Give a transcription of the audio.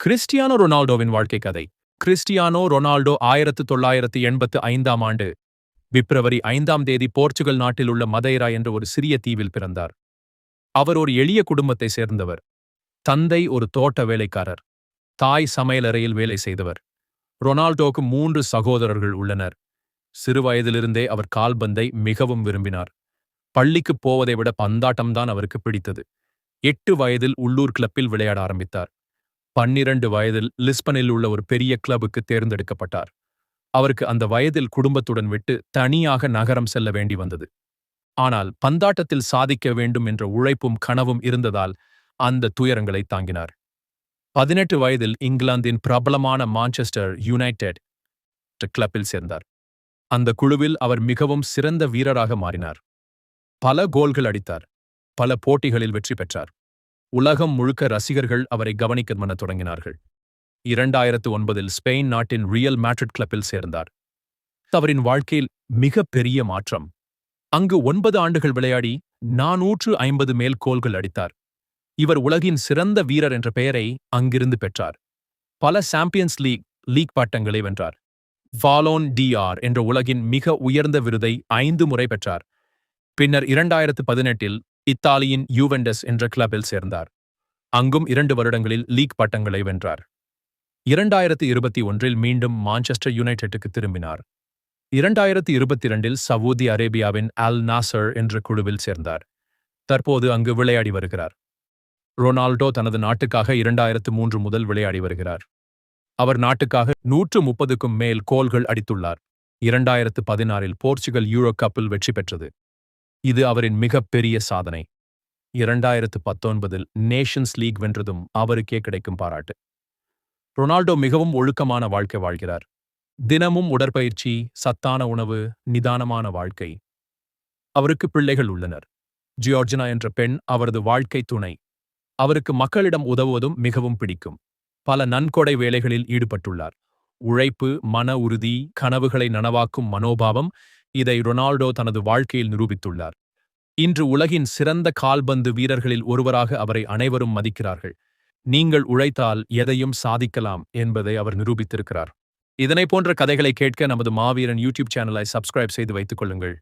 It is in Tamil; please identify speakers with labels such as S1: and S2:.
S1: கிறிஸ்டியானோ ரொனால்டோவின் வாழ்க்கை கதை கிறிஸ்டியானோ ரொனால்டோ ஆயிரத்து தொள்ளாயிரத்து எண்பத்து ஐந்தாம் ஆண்டு பிப்ரவரி ஐந்தாம் தேதி போர்ச்சுகல் நாட்டில் உள்ள மதைரா என்ற ஒரு சிறிய தீவில் பிறந்தார். அவர் ஒரு எளிய குடும்பத்தை சேர்ந்தவர். தந்தை ஒரு தோட்ட வேலைக்காரர். தாய் சமையலறையில் வேலை செய்தவர். ரொனால்டோக்கு மூன்று சகோதரர்கள் உள்ளனர். சிறுவயதிலிருந்தே அவர் கால்பந்தை மிகவும் விரும்பினார். பள்ளிக்குப் போவதை விட பந்தாட்டம்தான் அவருக்கு பிடித்தது. எட்டு வயதில் உள்ளூர் கிளப்பில் விளையாட ஆரம்பித்தார். பன்னிரண்டு வயதில் லிஸ்பனில் உள்ள ஒரு பெரிய கிளப்புக்கு தேர்ந்தெடுக்கப்பட்டார். அவருக்கு அந்த வயதில் குடும்பத்துடன் விட்டு தனியாக நகரம் செல்ல வேண்டி வந்தது. ஆனால் பந்தாட்டத்தில் சாதிக்க வேண்டும் என்ற உழைப்பும் கனவும் இருந்ததால் அந்த துயரங்களை தாங்கினார். பதினெட்டு வயதில் இங்கிலாந்தின் பிரபலமான மான்செஸ்டர் யுனைடெட் கிளப்பில் சேர்ந்தார். அந்த குழுவில் அவர் மிகவும் சிறந்த வீரராக மாறினார். பல கோல்கள் அடித்தார். பல போட்டிகளில் வெற்றி பெற்றார். உலகம் முழுக்க ரசிகர்கள் அவரை கவனிக்க மன தொடங்கினார்கள். இரண்டாயிரத்து ஒன்பதில் ஸ்பெயின் நாட்டின் ரியல் மேட்ரிட் கிளப்பில் சேர்ந்தார். அவரின் வாழ்க்கையில் மிக பெரிய மாற்றம். அங்கு ஒன்பது ஆண்டுகள் விளையாடி நாநூற்று ஐம்பது மேல் கோல்கள் அடித்தார். இவர் உலகின் சிறந்த வீரர் என்ற பெயரை அங்கிருந்து பெற்றார். பல சாம்பியன்ஸ் லீக் லீக் பட்டங்களை வென்றார். வாலோன் டிஆர் என்ற உலகின் மிக உயர்ந்த விருதை ஐந்து முறை பெற்றார். பின்னர் இரண்டாயிரத்து பதினெட்டில் இத்தாலியின் யூவெண்டஸ் என்ற கிளப்பில் சேர்ந்தார். அங்கும் இரண்டு வருடங்களில் லீக் பட்டங்களை வென்றார். இரண்டாயிரத்து இருபத்தி ஒன்றில் மீண்டும் மான்செஸ்டர் யுனைடெட்டுக்கு திரும்பினார். இரண்டாயிரத்து இருபத்தி இரண்டில் சவூதி அரேபியாவின் அல் நாசர் என்ற குழுவில் சேர்ந்தார். தற்போது அங்கு விளையாடி வருகிறார். ரொனால்டோ தனது நாட்டுக்காக இரண்டாயிரத்து மூன்று முதல் விளையாடி வருகிறார். அவர் நாட்டுக்காக நூற்று முப்பதுக்கும் மேல் கோல்கள் அடித்துள்ளார். இரண்டாயிரத்து பதினாறில் போர்ச்சுகல் யூரோ கப்பில் வெற்றி பெற்றது. இது அவரின் மிகப்பெரிய சாதனை. இரண்டாயிரத்து பத்தொன்பதில் நேஷன்ஸ் லீக் வென்றதும் அவருக்கே கிடைக்கும் பாராட்டு. ரொனால்டோ மிகவும் ஒழுக்கமான வாழ்க்கை வாழ்கிறார். தினமும் உடற்பயிற்சி சத்தான உணவு நிதானமான வாழ்க்கை. அவருக்கு பிள்ளைகள் உள்ளனர். ஜியோர்ஜினா என்ற பெண் அவரது வாழ்க்கை துணை. அவருக்கு மக்களிடம் உதவுவதும் மிகவும் பிடிக்கும். பல நன்கொடை வேலைகளில் ஈடுபட்டுள்ளார். உழைப்பு மன உறுதி கனவுகளை நனவாக்கும் மனோபாவம் இதை ரொனால்டோ தனது வாழ்க்கையில் நிரூபித்துள்ளார். இன்று உலகின் சிறந்த கால்பந்து வீரர்களில் ஒருவராக அவரை அனைவரும் மதிக்கிறார்கள். நீங்கள் உழைத்தால் எதையும் சாதிக்கலாம் என்பதை அவர் நிரூபித்திருக்கிறார். இதனை போன்ற கதைகளை கேட்க நமது மாவீரன் யூடியூப் சேனலை சப்ஸ்கிரைப் செய்து வைத்துக் கொள்ளுங்கள்.